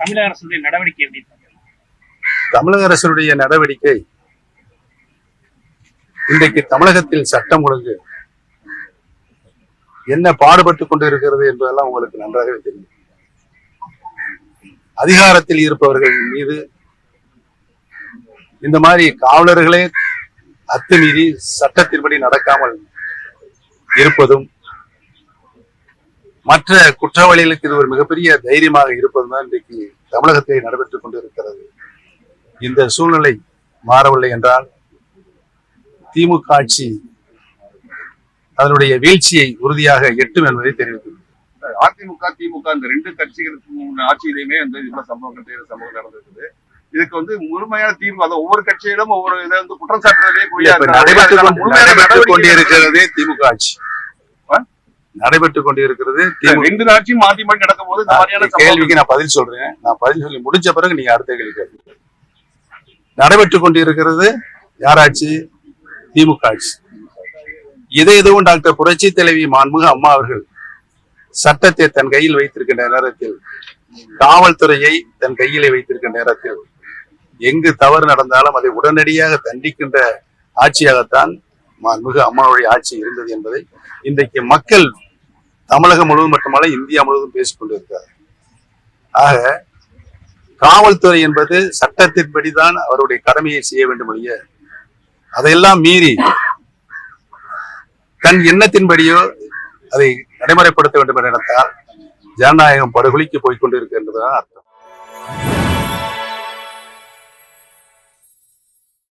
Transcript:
தமிழக அரசுடைய நடவடிக்கை எப்படி தமிழக அரசுடைய நடவடிக்கை இன்றைக்கு தமிழகத்தில் சட்டம் ஒழுங்கு என்ன பாடுபட்டுக் கொண்டு இருக்கிறது என்பதெல்லாம் உங்களுக்கு நன்றாகவே தெரியும். அதிகாரத்தில் இருப்பவர்கள் மீது இந்த மாதிரி காவலர்களே அத்துமீறி சட்டத்தின்படி நடக்காமல் இருப்பதும் மற்ற குற்றவாளிகளுக்கு இது ஒரு மிகப்பெரிய தைரியமாக இருப்பதும் தான் இன்றைக்கு தமிழகத்தில் நடைபெற்றுக் கொண்டிருக்கிறது இந்த சூழ்நிலை மாறவில்லை என்றால் திமுக ஆட்சி அதனுடைய வீழ்ச்சியை உறுதியாக எட்டும் என்பதை தெரிவித்துள்ளது அதிமுக திமுக இந்த ரெண்டு கட்சிகளுக்கு முன்ன ஆட்சியிலையுமே வந்து சம்பவங்கள் சம்பவம் நடந்திருக்குது இதுக்கு வந்து முழுமையான தீர்வு அதை ஒவ்வொரு கட்சியிலும் ஒவ்வொரு இதை வந்து குற்றம் சாட்டுறதே. நடைபெற்றுக் கொண்டு- கொண்டிருக்கிறதே திமுக ஆட்சி? நடைபெற்றுக் கொண்டிருக்கிறது. ரெண்டு ஆட்சியும் மாத்தி மாத்தி நடக்கும் போது இந்த மாதிரியான இந்த கேள்விக்கு நான் பதில் சொல்றேன். நான் பதில் சொல்லி முடிச்ச பிறகு நீங்க அடுத்த கேள்வி நடைபெற்றுக் கொண்டிருக்கிறது யாராட்சி திமுக ஆட்சி. இதை எதுவும் டாக்டர் புரட்சி தலைவி மாண்புக அம்மா அவர்கள் சட்டத்தை தன் கையில் வைத்திருக்கின்ற நேரத்தில் காவல்துறையை தன் கையிலே வைத்திருக்கின்ற நேரத்தில் எங்கு தவறு நடந்தாலும் அதை உடனடியாக தண்டிக்கின்ற ஆட்சியாகத்தான் மாண்புமிகு அம்மாவுடைய ஆட்சி இருந்தது என்பதை இன்றைக்கு மக்கள் தமிழகம் முழுவதும் மட்டுமல்ல இந்தியா முழுவதும் பேசிக்கொண்டிருக்கார் ஆக காவல்துறை என்பது சட்டத்தின்படிதான் அவருடைய கடமையை செய்ய வேண்டும் ஒழிய அதையெல்லாம் மீறி தன் எண்ணத்தின்படியோ அதை நடைமுறைப்படுத்த வேண்டும் என்று நினைத்தால் ஜனநாயகம் படுகொலிக்கு போய்கொண்டிருக்கின்றதுதான் அர்த்தம்.